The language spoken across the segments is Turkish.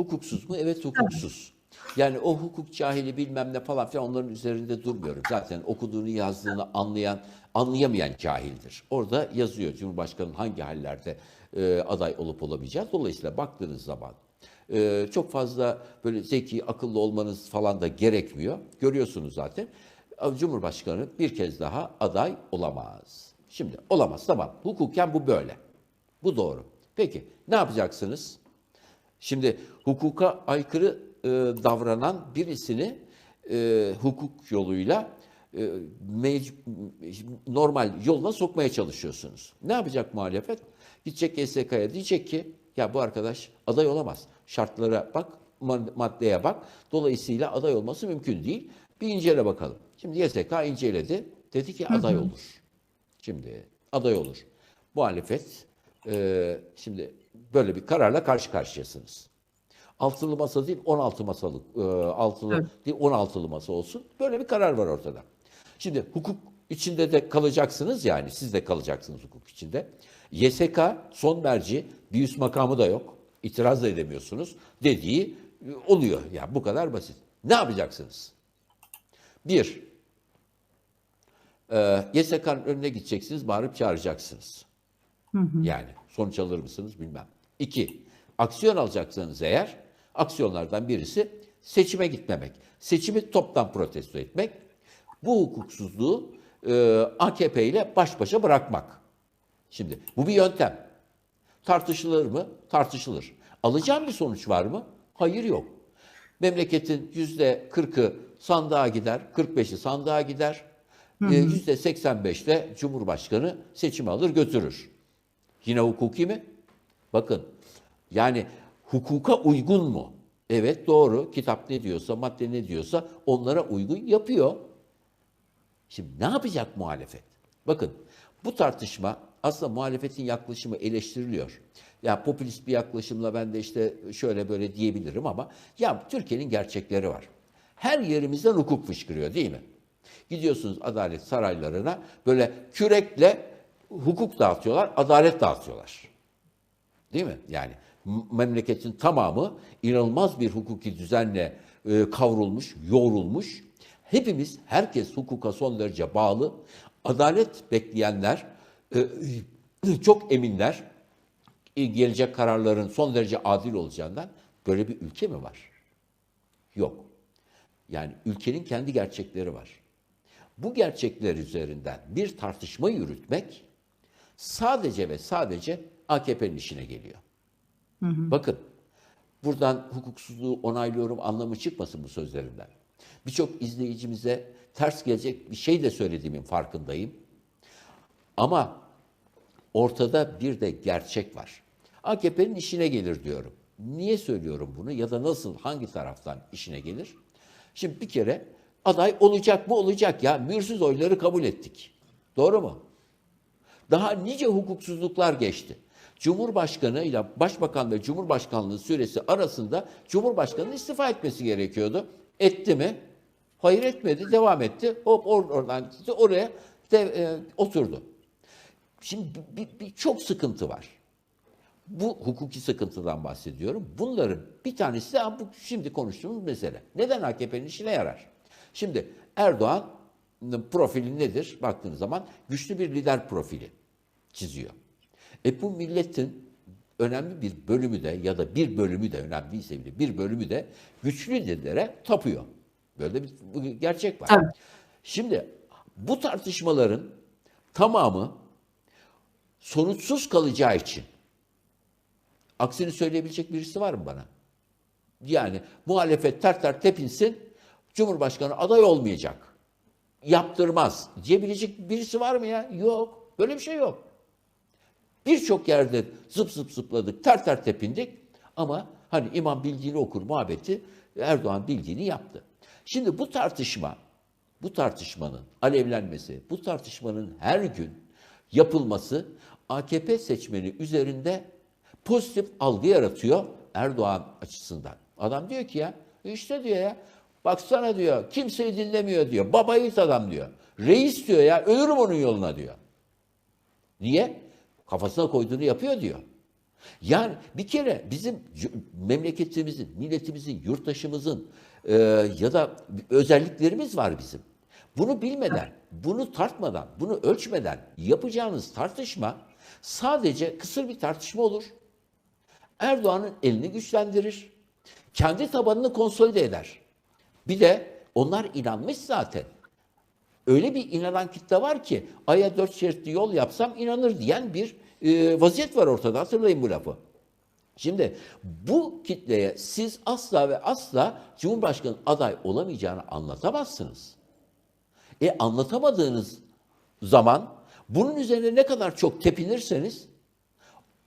Hukuksuz mu? Evet hukuksuz. Yani o hukuk cahili bilmem ne falan filan onların üzerinde durmuyorum. Zaten okuduğunu yazdığını anlayan, anlayamayan cahildir. Orada yazıyor Cumhurbaşkanı'nın hangi hallerde e, aday olup olamayacağı. Dolayısıyla baktığınız zaman e, çok fazla böyle zeki, akıllı olmanız falan da gerekmiyor. Görüyorsunuz zaten. Cumhurbaşkanı bir kez daha aday olamaz. Şimdi olamaz tamam. Hukuken bu böyle. Bu doğru. Peki ne yapacaksınız? Şimdi hukuka aykırı e, davranan birisini e, hukuk yoluyla e, normal yoluna sokmaya çalışıyorsunuz. Ne yapacak muhalefet? Gidecek YSK'ya diyecek ki ya bu arkadaş aday olamaz. Şartlara bak, mad- maddeye bak. Dolayısıyla aday olması mümkün değil. Bir incele bakalım. Şimdi YSK inceledi. Dedi ki aday olur. Şimdi aday olur. Muhalefet e, şimdi böyle bir kararla karşı karşıyasınız. Altılı masa değil 16 masalık e, altılı değil 16'lı masa olsun. Böyle bir karar var ortada. Şimdi hukuk içinde de kalacaksınız yani siz de kalacaksınız hukuk içinde. YSK son merci bir üst makamı da yok. İtiraz da edemiyorsunuz dediği e, oluyor. Yani bu kadar basit. Ne yapacaksınız? Bir, e, YSK'nın önüne gideceksiniz, bağırıp çağıracaksınız. Yani sonuç alır mısınız bilmem. İki, aksiyon alacaksanız eğer, aksiyonlardan birisi seçime gitmemek. Seçimi toptan protesto etmek. Bu hukuksuzluğu e, AKP ile baş başa bırakmak. Şimdi bu bir yöntem. Tartışılır mı? Tartışılır. Alacağım bir sonuç var mı? Hayır yok. Memleketin yüzde 40'ı sandığa gider, 45'i sandığa gider. E, Yüzde 85'te Cumhurbaşkanı seçimi alır götürür. Yine hukuki mi? Bakın yani hukuka uygun mu? Evet doğru. Kitap ne diyorsa, madde ne diyorsa onlara uygun yapıyor. Şimdi ne yapacak muhalefet? Bakın bu tartışma aslında muhalefetin yaklaşımı eleştiriliyor. Ya popülist bir yaklaşımla ben de işte şöyle böyle diyebilirim ama ya Türkiye'nin gerçekleri var. Her yerimizden hukuk fışkırıyor değil mi? Gidiyorsunuz adalet saraylarına böyle kürekle hukuk dağıtıyorlar, adalet dağıtıyorlar. Değil mi? Yani memleketin tamamı inanılmaz bir hukuki düzenle e, kavrulmuş, yoğrulmuş. Hepimiz, herkes hukuka son derece bağlı. Adalet bekleyenler e, çok eminler e, gelecek kararların son derece adil olacağından. Böyle bir ülke mi var? Yok. Yani ülkenin kendi gerçekleri var. Bu gerçekler üzerinden bir tartışma yürütmek sadece ve sadece AKP'nin işine geliyor. Bakın buradan hukuksuzluğu onaylıyorum anlamı çıkmasın bu sözlerimden. Birçok izleyicimize ters gelecek bir şey de söylediğimin farkındayım. Ama ortada bir de gerçek var. AKP'nin işine gelir diyorum. Niye söylüyorum bunu ya da nasıl, hangi taraftan işine gelir? Şimdi bir kere aday olacak mı olacak ya. Mürsüz oyları kabul ettik. Doğru mu? Daha nice hukuksuzluklar geçti. Cumhurbaşkanı ile Başbakan ve Cumhurbaşkanlığı süresi arasında Cumhurbaşkanı'nın istifa etmesi gerekiyordu. Etti mi? Hayır etmedi, devam etti. Hop or- oradan gitti, oraya de, e, oturdu. Şimdi bir, bir- çok sıkıntı var. Bu hukuki sıkıntıdan bahsediyorum. Bunların bir tanesi de bu şimdi konuştuğumuz mesele. Neden AKP'nin işine yarar? Şimdi Erdoğan'ın profili nedir? Baktığınız zaman güçlü bir lider profili çiziyor. E bu milletin önemli bir bölümü de ya da bir bölümü de önemli değilse bile bir bölümü de güçlü lidere tapıyor. Böyle bir gerçek var. Tabii. Şimdi bu tartışmaların tamamı sonuçsuz kalacağı için aksini söyleyebilecek birisi var mı bana? Yani muhalefet ter tepinsin, Cumhurbaşkanı aday olmayacak. Yaptırmaz diyebilecek birisi var mı ya? Yok. Böyle bir şey yok. Birçok yerde zıp zıp zıpladık, ter ter tepindik ama hani imam bildiğini okur muhabbeti Erdoğan bildiğini yaptı. Şimdi bu tartışma, bu tartışmanın alevlenmesi, bu tartışmanın her gün yapılması AKP seçmeni üzerinde pozitif algı yaratıyor Erdoğan açısından. Adam diyor ki ya işte diyor ya baksana diyor kimseyi dinlemiyor diyor. Baba yiğit adam diyor. Reis diyor ya ölürüm onun yoluna diyor. Niye? Kafasına koyduğunu yapıyor diyor. Yani bir kere bizim memleketimizin, milletimizin, yurttaşımızın e, ya da özelliklerimiz var bizim. Bunu bilmeden, bunu tartmadan, bunu ölçmeden yapacağınız tartışma sadece kısır bir tartışma olur. Erdoğan'ın elini güçlendirir. Kendi tabanını konsolide eder. Bir de onlar inanmış zaten. Öyle bir inanan kitle var ki aya dört şeritli yol yapsam inanır diyen bir e, vaziyet var ortada. Hatırlayın bu lafı. Şimdi bu kitleye siz asla ve asla Cumhurbaşkanı aday olamayacağını anlatamazsınız. E anlatamadığınız zaman bunun üzerine ne kadar çok tepinirseniz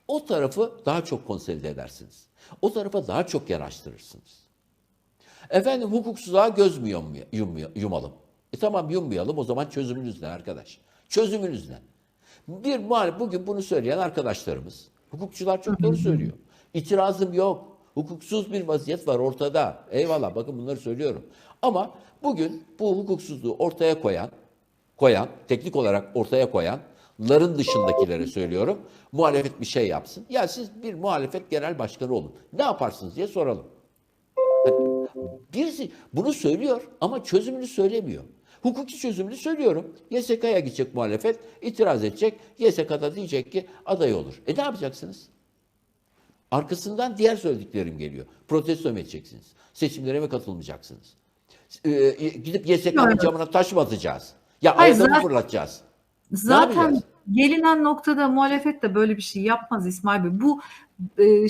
o tarafı daha çok konsolide edersiniz. O tarafa daha çok yanaştırırsınız. Efendim hukuksuzluğa göz mü yumalım? E tamam yummayalım o zaman çözümünüz ne arkadaş? Çözümünüz ne? Bir muhalif bugün bunu söyleyen arkadaşlarımız, hukukçular çok doğru söylüyor. İtirazım yok. Hukuksuz bir vaziyet var ortada. Eyvallah bakın bunları söylüyorum. Ama bugün bu hukuksuzluğu ortaya koyan, koyan, teknik olarak ortaya koyanların dışındakilere söylüyorum. Muhalefet bir şey yapsın. Ya siz bir muhalefet genel başkanı olun. Ne yaparsınız diye soralım. Birisi bunu söylüyor ama çözümünü söylemiyor. Hukuki çözümünü söylüyorum. YSK'ya gidecek muhalefet, itiraz edecek. YSK'da diyecek ki aday olur. E ne yapacaksınız? Arkasından diğer söylediklerim geliyor. Protesto mu edeceksiniz? Seçimlere mi katılmayacaksınız? Ee, gidip YSK'nın camına taş mı atacağız? Ya Hayır, zaten- fırlatacağız? Zaten gelinen noktada muhalefet de böyle bir şey yapmaz İsmail Bey. Bu e,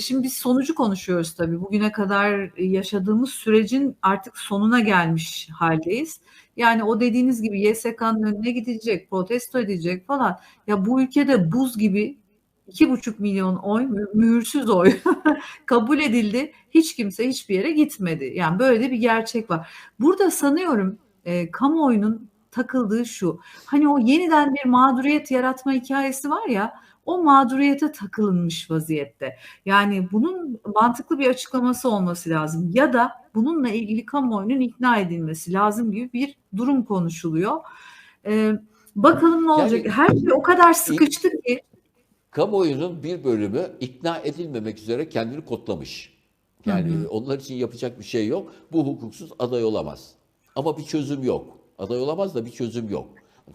şimdi biz sonucu konuşuyoruz tabii. Bugüne kadar yaşadığımız sürecin artık sonuna gelmiş haldeyiz. Yani o dediğiniz gibi YSK'nın önüne gidecek, protesto edecek falan. Ya bu ülkede buz gibi iki buçuk milyon oy, mü- mühürsüz oy kabul edildi. Hiç kimse hiçbir yere gitmedi. Yani böyle de bir gerçek var. Burada sanıyorum e, kamuoyunun takıldığı şu. Hani o yeniden bir mağduriyet yaratma hikayesi var ya o mağduriyete takılınmış vaziyette. Yani bunun mantıklı bir açıklaması olması lazım ya da bununla ilgili kamuoyunun ikna edilmesi lazım gibi bir durum konuşuluyor. Ee, bakalım ne olacak. Her şey o kadar sıkıştı ki Kamuoyunun bir bölümü ikna edilmemek üzere kendini kodlamış. Yani Hı hı. onlar için yapacak bir şey yok. Bu hukuksuz aday olamaz. Ama bir çözüm yok. Aday olamaz da bir çözüm yok.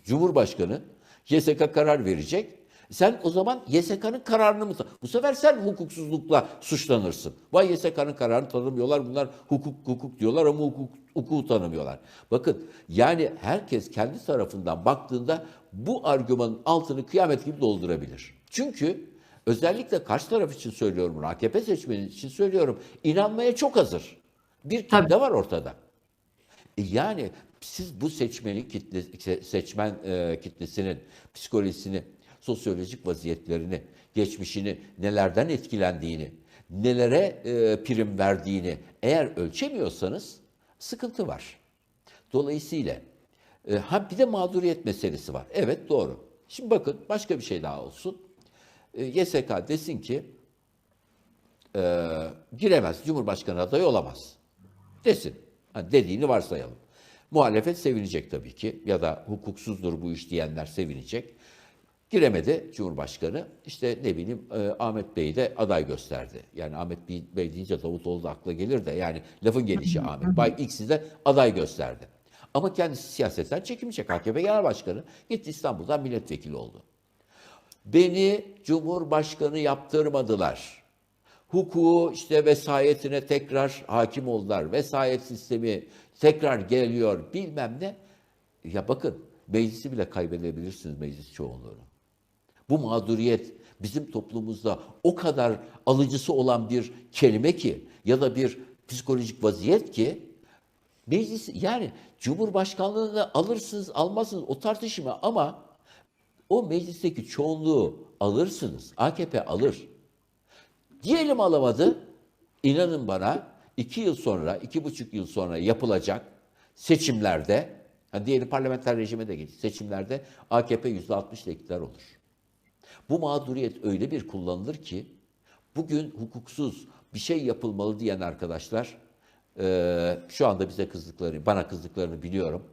Cumhurbaşkanı YSK karar verecek. Sen o zaman YSK'nın kararını mı? Bu sefer sen hukuksuzlukla suçlanırsın. Vay YSK'nın kararını tanımıyorlar. Bunlar hukuk hukuk diyorlar ama hukuk, hukuku tanımıyorlar. Bakın yani herkes kendi tarafından baktığında bu argümanın altını kıyamet gibi doldurabilir. Çünkü özellikle karşı taraf için söylüyorum bunu, AKP seçmeni için söylüyorum. inanmaya çok hazır. Bir kitle var ortada. E Yani siz bu seçmeni kitle, se- seçmen e, kitlesinin psikolojisini, sosyolojik vaziyetlerini, geçmişini, nelerden etkilendiğini, nelere e, prim verdiğini eğer ölçemiyorsanız sıkıntı var. Dolayısıyla e, ha bir de mağduriyet meselesi var. Evet doğru. Şimdi bakın başka bir şey daha olsun. E, YSK desin ki e, giremez, Cumhurbaşkanı adayı olamaz. Desin. Ha, dediğini varsayalım. Muhalefet sevinecek tabii ki ya da hukuksuzdur bu iş diyenler sevinecek. Giremedi Cumhurbaşkanı. İşte ne bileyim e, Ahmet Bey de aday gösterdi. Yani Ahmet Bey, Bey deyince Davutoğlu da akla gelir de yani lafın gelişi Ahmet. Bay X'i de aday gösterdi. Ama kendisi siyasetten çekinmeyecek. AKP Genel Başkanı gitti İstanbul'dan milletvekili oldu. Beni Cumhurbaşkanı yaptırmadılar. Hukuku işte vesayetine tekrar hakim oldular. Vesayet sistemi tekrar geliyor bilmem ne. Ya bakın meclisi bile kaybedebilirsiniz meclis çoğunluğunu. Bu mağduriyet bizim toplumumuzda o kadar alıcısı olan bir kelime ki ya da bir psikolojik vaziyet ki meclis yani Cumhurbaşkanlığını alırsınız almazsınız o tartışma ama o meclisteki çoğunluğu alırsınız. AKP alır. Diyelim alamadı. İnanın bana iki yıl sonra, iki buçuk yıl sonra yapılacak seçimlerde, ha diyelim parlamenter rejime de geç, seçimlerde AKP yüzde altmışla iktidar olur. Bu mağduriyet öyle bir kullanılır ki bugün hukuksuz bir şey yapılmalı diyen arkadaşlar eee, şu anda bize kızdıkları, bana kızdıklarını biliyorum.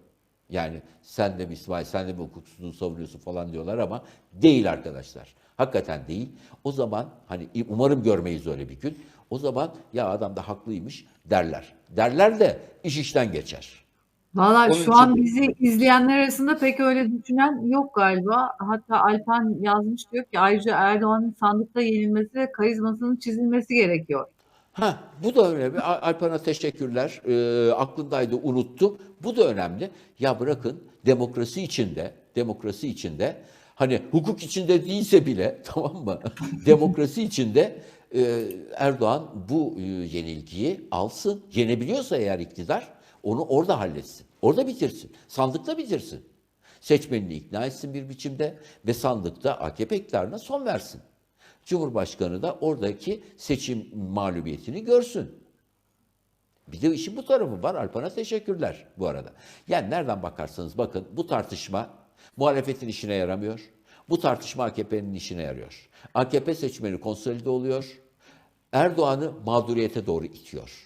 Yani sen de mi İsmail, sen de mi hukuksuzluğu savunuyorsun falan diyorlar ama değil arkadaşlar. Hakikaten değil. O zaman hani umarım görmeyiz öyle bir gün. O zaman ya adam da haklıymış derler. Derler de iş işten geçer. Valla Onun şu için- an bizi izleyenler arasında pek öyle düşünen yok galiba. Hatta Alpan yazmış diyor ki ayrıca Erdoğan'ın sandıkta yenilmesi ve karizmasının çizilmesi gerekiyor. Ha, bu da önemli. Al- Alpan'a teşekkürler. Ee, aklımdaydı, unuttum. Bu da önemli. Ya bırakın demokrasi içinde, demokrasi içinde, hani hukuk içinde değilse bile, tamam mı? demokrasi içinde e, Erdoğan bu e, yenilgiyi alsın. Yenebiliyorsa eğer iktidar, onu orada halletsin. Orada bitirsin. Sandıkta bitirsin. Seçmenini ikna etsin bir biçimde ve sandıkta AKP iktidarına son versin. Cumhurbaşkanı da oradaki seçim mağlubiyetini görsün. Bir de işin bu tarafı var. Alpan'a teşekkürler bu arada. Yani nereden bakarsanız bakın bu tartışma muhalefetin işine yaramıyor. Bu tartışma AKP'nin işine yarıyor. AKP seçmeni konsolide oluyor. Erdoğan'ı mağduriyete doğru itiyor.